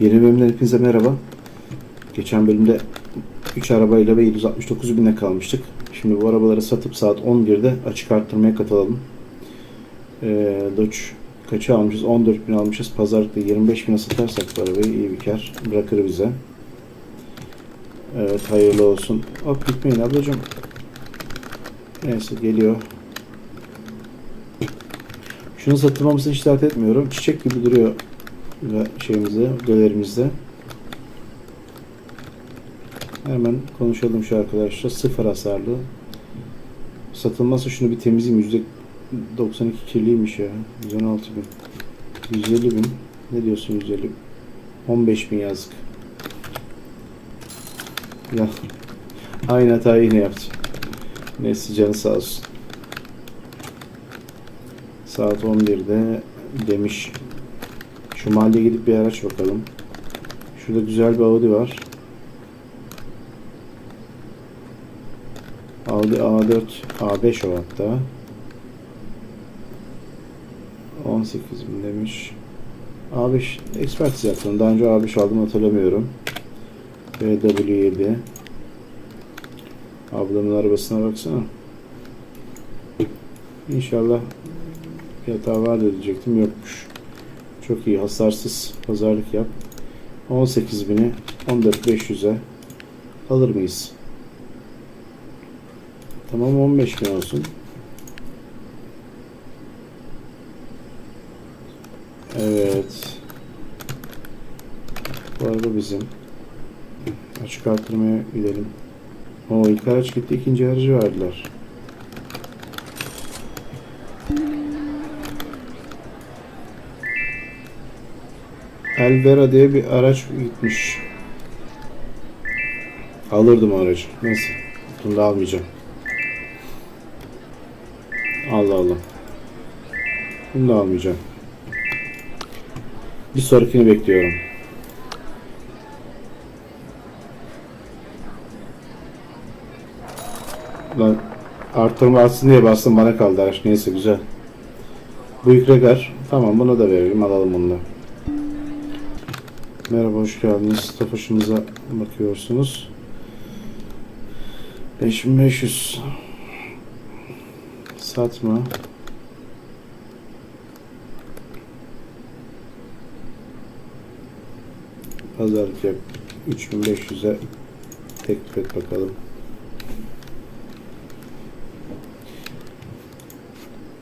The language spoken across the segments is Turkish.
Yeni bölümden hepinize merhaba. Geçen bölümde 3 arabayla ve 769 bine kalmıştık. Şimdi bu arabaları satıp saat 11'de açık arttırmaya katılalım. Ee, Dodge kaça almışız? 14 bin almışız. Pazarlıkta 25 bine satarsak bu arabayı iyi bir kar bırakır bize. Evet hayırlı olsun. Hop gitmeyin ablacığım. Neyse geliyor. Şunu satılmamasını hiç dert etmiyorum. Çiçek gibi duruyor şeyimizde, galerimizde. Hemen konuşalım şu arkadaşlar. Sıfır hasarlı. Satılmazsa şunu bir temizleyeyim. Yüzde 92 kirliymiş ya. 116 bin. 150 bin. Ne diyorsun 150? 15 bin yazık. Ya. Aynı hatayı yine yaptı. Neyse canı sağ olsun. Saat 11'de demiş. Şu mahalleye gidip bir araç bakalım. Şurada güzel bir Audi var. Audi A4, A5 o hatta. 18 bin demiş. A5 ekspertiz yaptım. Daha önce A5 aldım hatırlamıyorum. BMW7. Ablamın arabasına baksana. İnşallah hata var diyecektim. Yokmuş. Çok iyi. Hasarsız pazarlık yap. 18.000'i 14.500'e alır mıyız? Tamam 15.000 olsun. Evet. Bu arada bizim. Açık arttırmaya gidelim. O ilk araç gitti ikinci aracı verdiler. Elvera diye bir araç gitmiş. Alırdım aracı. Neyse. Bunu da almayacağım. Allah Allah. Bunu da almayacağım. Bir sonrakini bekliyorum. Lan arttırma artsın diye bastım bana kaldı araç. Neyse güzel. Bu yükregar. Tamam bunu da verelim. Alalım bunu da. Merhaba hoş geldiniz. Tofaşımıza bakıyorsunuz. 5500 satma. Pazarlık yap. 3500'e teklif et bakalım.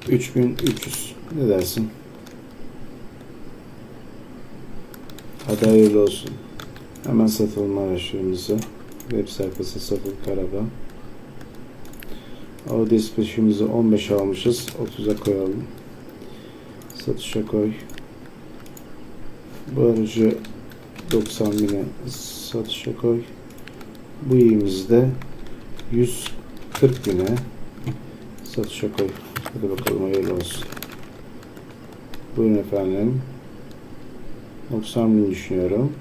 3300 ne dersin? Hadi hayırlı olsun. Hemen satalım araçlarımızı. Web sayfası satılık araba. Audi S5'imizi 15 almışız. 30'a koyalım. Satışa koy. Bu aracı 90 bine satışa koy. Bu iyimizi de 140 bine satışa koy. Hadi bakalım hayırlı olsun. Buyurun efendim. 90 bin düşünüyorum.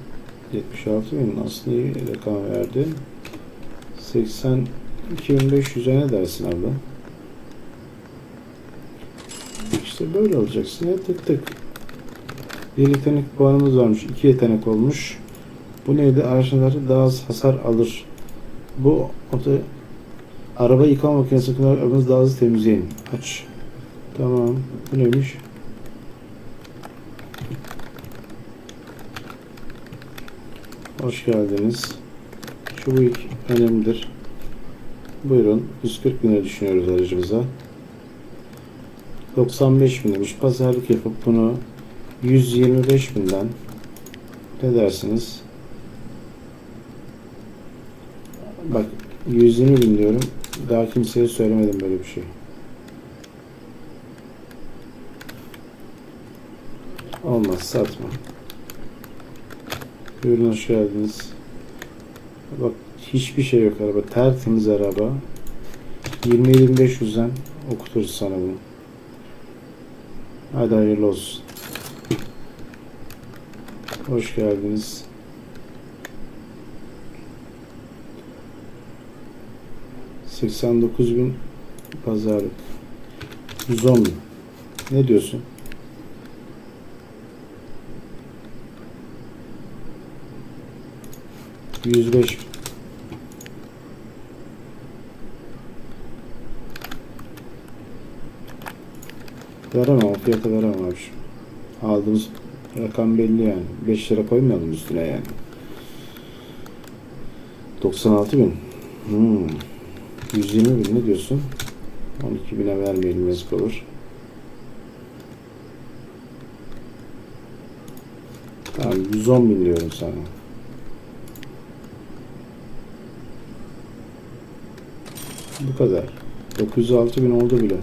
76 bin iyi rakam verdi. 82.500'e ne dersin abla? İşte böyle olacaksın tık tık. Bir yetenek puanımız varmış. iki yetenek olmuş. Bu neydi? Araçları daha az hasar alır. Bu oto araba yıkama makinesi arabanızı daha hızlı temizleyin. Aç. Tamam. Bu neymiş? Hoş geldiniz. Şu bu önemlidir. Buyurun. 140 bin lira düşünüyoruz aracımıza. 95 bin demiş. Pazarlık yapıp bunu 125 binden ne dersiniz? Bak 120 bin diyorum. Daha kimseye söylemedim böyle bir şey. Olmaz satma. Buyurun hoş geldiniz. Bak hiçbir şey yok araba. Tertemiz araba. 20-2500'den okuturuz sana bunu. Hadi hayırlı olsun. Hoş geldiniz. Seksen dokuz bin pazarlık. 110 bin. Ne diyorsun? 105 Veremem o fiyata veremem abi. Aldığımız rakam belli yani. 5 lira koymayalım üstüne yani. 96 bin. Hmm. 120 bin ne diyorsun? 12 bine vermeyelim yazık olur. Tamam 110 bin diyorum sana. Bu kadar. 906 bin oldu bile.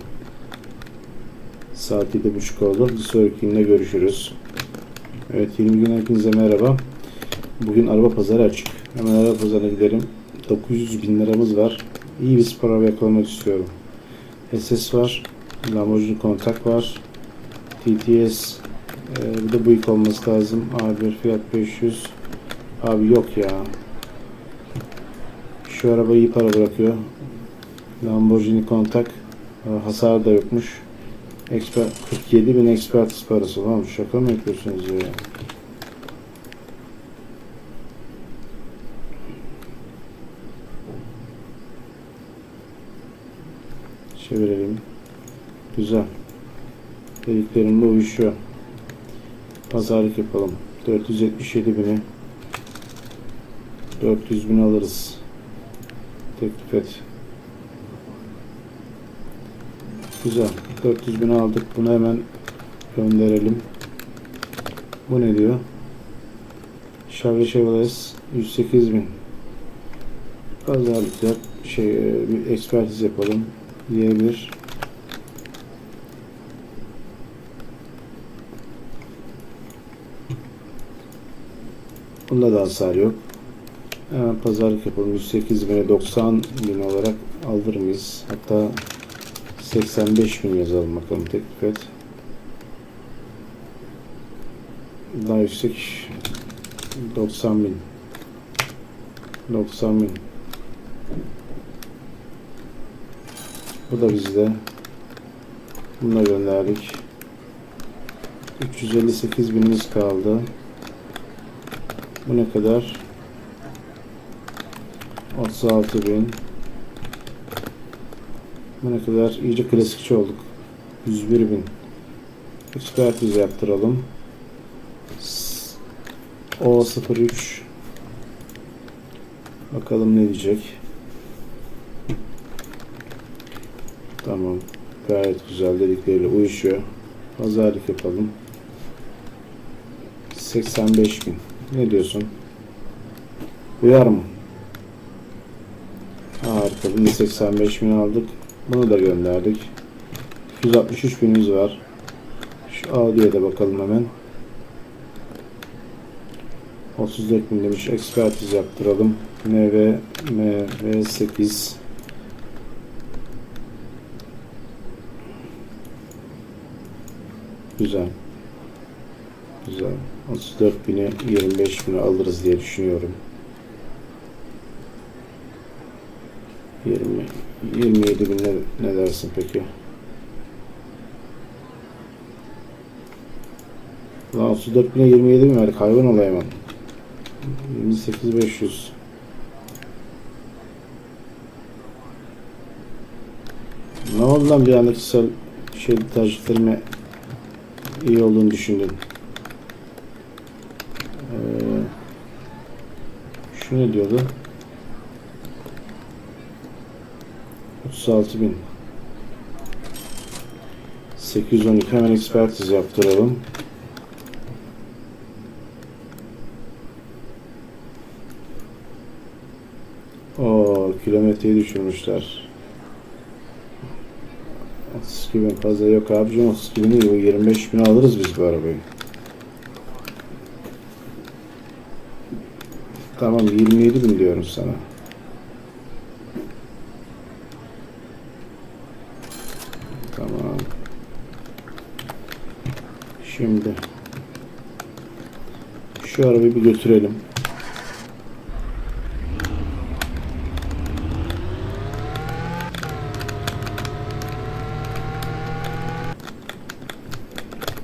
Saat 7.30 oldu. Bir sonrakinde görüşürüz. Evet 20 gün hepinize merhaba. Bugün araba pazarı açık. Hemen araba pazarına gidelim. 900 bin liramız var. İyi bir spor araba yakalamak istiyorum. SS var. Lamborghini kontak var. TTS ee, bir de Buick olması lazım. A1 Fiat 500. Abi yok ya. Şu araba iyi para bırakıyor. Lamborghini kontak. Ee, hasar da yokmuş. Expert, 47 bin ekspertiz parası. Lan şaka mı yapıyorsunuz ya? Çevirelim. Güzel. Dediklerimle uyuşuyor. Pazarlık yapalım. 477 bini 400 bin alırız. Teklif et. Güzel. 400 bin aldık. Bunu hemen gönderelim. Bu ne diyor? Chevrolet Chevrolet 108 bin. Yap. Şey, e, bir ekspertiz yapalım. Y1 Bunda da hasar yok. Hemen pazarlık yapalım. 108 bine 90 bin olarak alır mıyız? Hatta 85 bin yazalım bakalım teklif et. Daha yüksek 90 bin. 90 bin. Bu da bizde. Buna gönderdik. 358 binimiz kaldı. Bu ne kadar? 36 bin. Ne kadar? İyice klasikçi olduk. 101 bin. Ekspertiz yaptıralım. S- O03 Bakalım ne diyecek. Tamam. Gayet güzel dedikleriyle uyuşuyor. Pazarlık yapalım. 85 bin. Ne diyorsun? Uyar mı? Harika. Bunu da 85 bin aldık. Bunu da gönderdik. 263 binimiz var. Şu Audi'ye de bakalım hemen. 34 bin demiş. Ekspertiz yaptıralım. MV MV8 Güzel. Güzel. 34 bine 25 bine alırız diye düşünüyorum. 20 27 bin ne, ne dersin peki? Lan 34 bine 27 bin verdik hayvan olayım ben. 28 500 Ne oldu lan bir anda kişisel şey tercihlerime iyi olduğunu düşündüm. Ee, şu ne diyordu? 36 bin. 812 hemen ekspertiz yaptıralım. O kilometreyi düşürmüşler. 32 bin fazla yok abicim 32 bin değil bu 25 bin alırız biz bu arabayı. Tamam 27 bin diyorum sana. Tamam. Şimdi şu arabayı bir götürelim.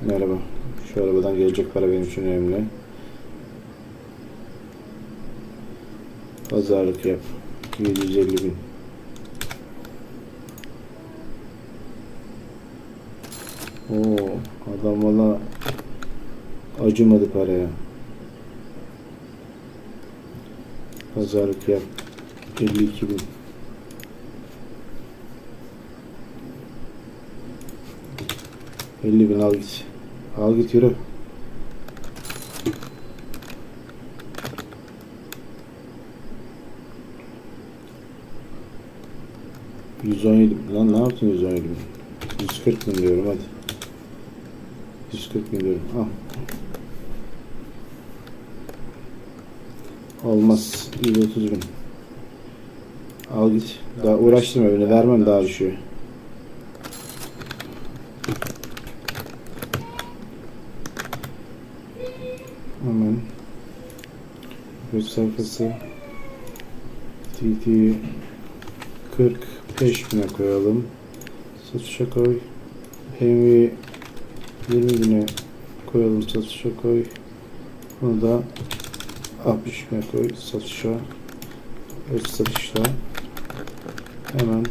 Merhaba. Şu arabadan gelecek para benim için önemli. Pazarlık yap. 750 bin. Oo, adam valla acımadı paraya. Pazarlık yap. 52 bin. Elli bin al git. Al git yürü. Yüz on yedi. Lan ne yaptın yüz on yedi bin? Yüz kırk bin diyorum hadi. Yüz kırk bin diyorum. Al. Olmaz. 130 bin. Al git. Daha uğraştırma beni. Vermem daha düşüyor. Hemen. Web sayfası. TT 45 bine koyalım. Satışa koy. MV 20 bine koyalım satışa koy. Bunu da 60 bine koy satışa. Evet satışta. Hemen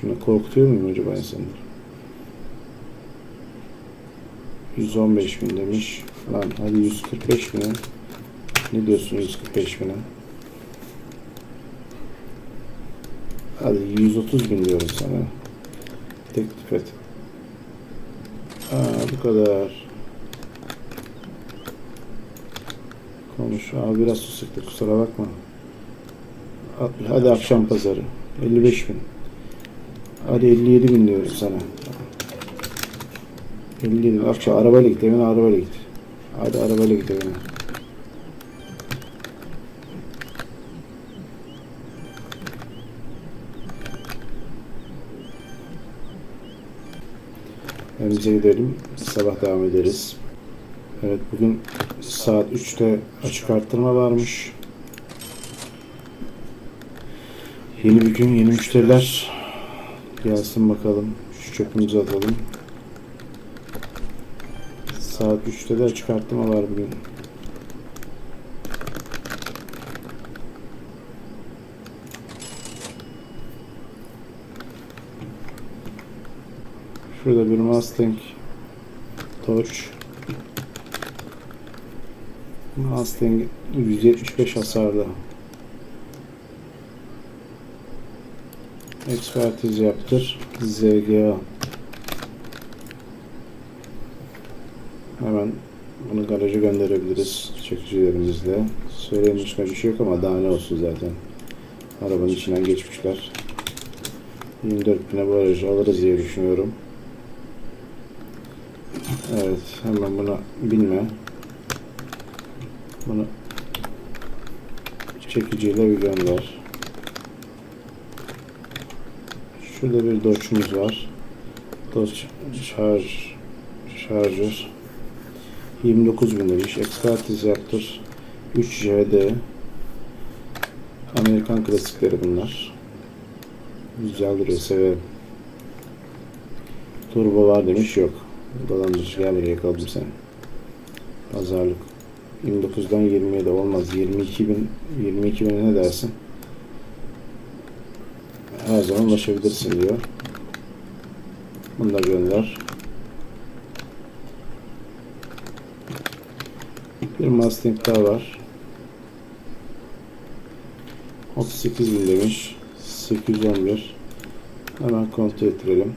Şunu korkutuyor muyum acaba insanları? 115 bin demiş. Lan hadi 145 bine. Ne diyorsun 145 bine? Hadi 130 bin diyorum sana. Teklif et. Aa, bu kadar. Konuş. Abi biraz su sıktı kusura bakma. Hadi akşam pazarı. 55 bin. Hadi 57 bin diyoruz sana. 57 bin. Akşam arabayla git. Evine arabayla git. Hadi arabayla git evine. Evimize gidelim. Sabah devam ederiz. Evet bugün saat 3'te açık arttırma varmış. Yeni bir gün, yeni müşteriler. Gelsin bakalım. Şu çöpümüzü atalım. Saat 3'te de açık arttırma var bugün. Şurada bir Mustang Dodge Mustang 175 hasarda. Ekspertiz yaptır. ZGA. Hemen bunu garaja gönderebiliriz çekicilerimizle. Söyleyen başka bir şey yok ama daha ne olsun zaten. Arabanın içinden geçmişler. 24 bine bu aracı alırız diye düşünüyorum. Evet hemen buna binme. Bunu çekiciyle bir gönder. Şurada bir Dodge'umuz var. Dodge Charge Charger 29 bin demiş. Expertiz yaptır. 3 JD Amerikan klasikleri bunlar. Güzel duruyor severim. Turbo var demiş yok. Dolandırıcı gel buraya seni. Pazarlık 29'dan 27 olmaz. 22 bin 22 bin ne dersin? Her zaman ulaşabilirsin diyor. Bunu da gönder. Bir Mustang daha var. 38 bin demiş. 811. Hemen kontrol ettirelim.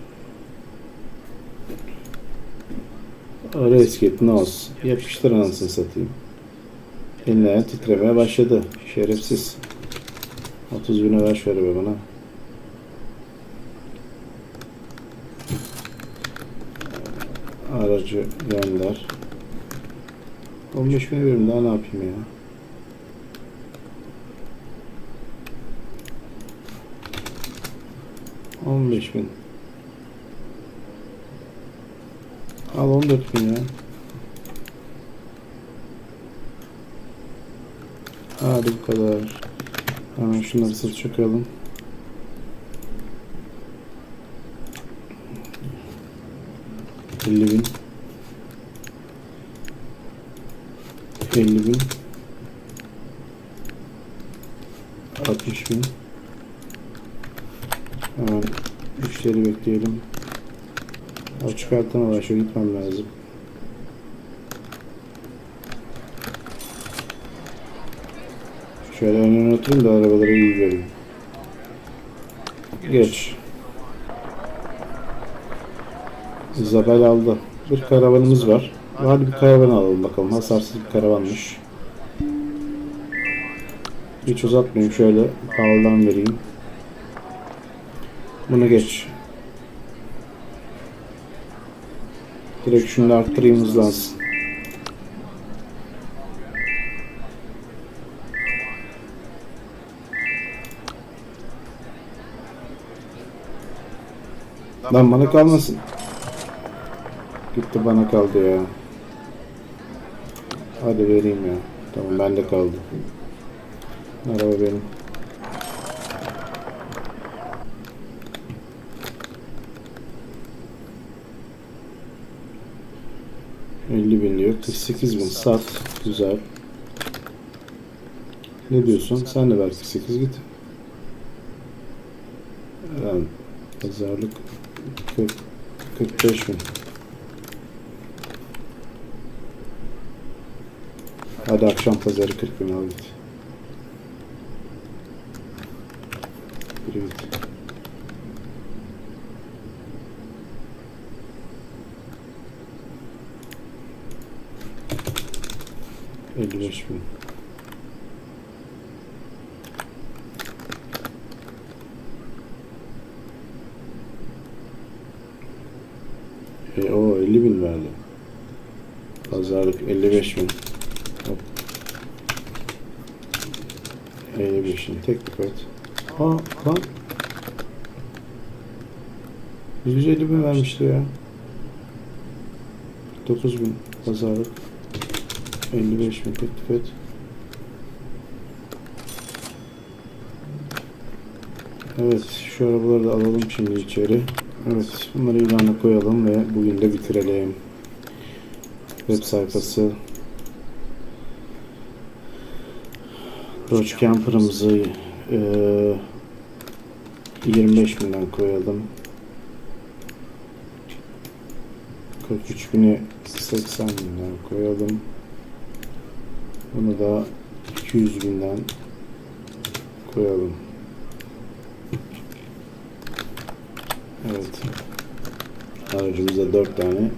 Resket Nos. Yapıştır anasını satayım. Eline titremeye başladı. Şerefsiz. 30 bine ver şöyle be bana. Aracı gönder. 15 bin veriyorum daha ne yapayım ya. On beş bin. Al 14 bin ya. Hadi bu kadar. Hemen şunları sırt çökelim. Elli bin. 50 bin 60 bin Hemen müşteri bekleyelim. Arttırma var. Şöyle gitmem lazım. Şöyle önüne oturayım da arabaları iyi göreyim. Geç. Isabel aldı. Bir karavanımız var. Hadi bir karavan alalım bakalım. Hasarsız bir karavanmış. Hiç uzatmayayım. Şöyle pahalıdan vereyim. Bunu geç. Direkt şunu arttırayım hızlansın. Lan bana kalmasın. Gitti bana kaldı ya. Hadi vereyim ya. Tamam bende kaldı. Araba benim. Elli bin diyor. 48 bin sat. Güzel. Ne diyorsun? Sen de ver 48 git. Yani pazarlık 40, 45 bin. Hadi akşam pazarı 40 bin al git. Yürü git. Elli beş bin. E, o 50 bin verdi. Pazarlık 55 bin. Hop. 55 bin teklif et. Aa lan. 150 bin vermişti ya. 9 bin pazarlık. 55 bin teklif et. Evet şu arabaları da alalım şimdi içeri. Evet bunları ilana koyalım ve bugün de bitirelim. Web sayfası Roach Camper'ımızı eee 25 binden koyalım. 43 bini 80 binden koyalım. Bunu da 200 binden koyalım. Evet. Aracımızda 4 tane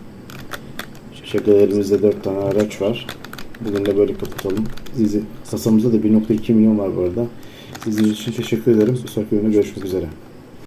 Şakalerimizde 4 tane araç var. Bugün de böyle kapatalım. Sizi, kasamızda da 1.2 milyon var bu arada. İzlediğiniz için teşekkür ederim. Bu sonraki görüşmek üzere.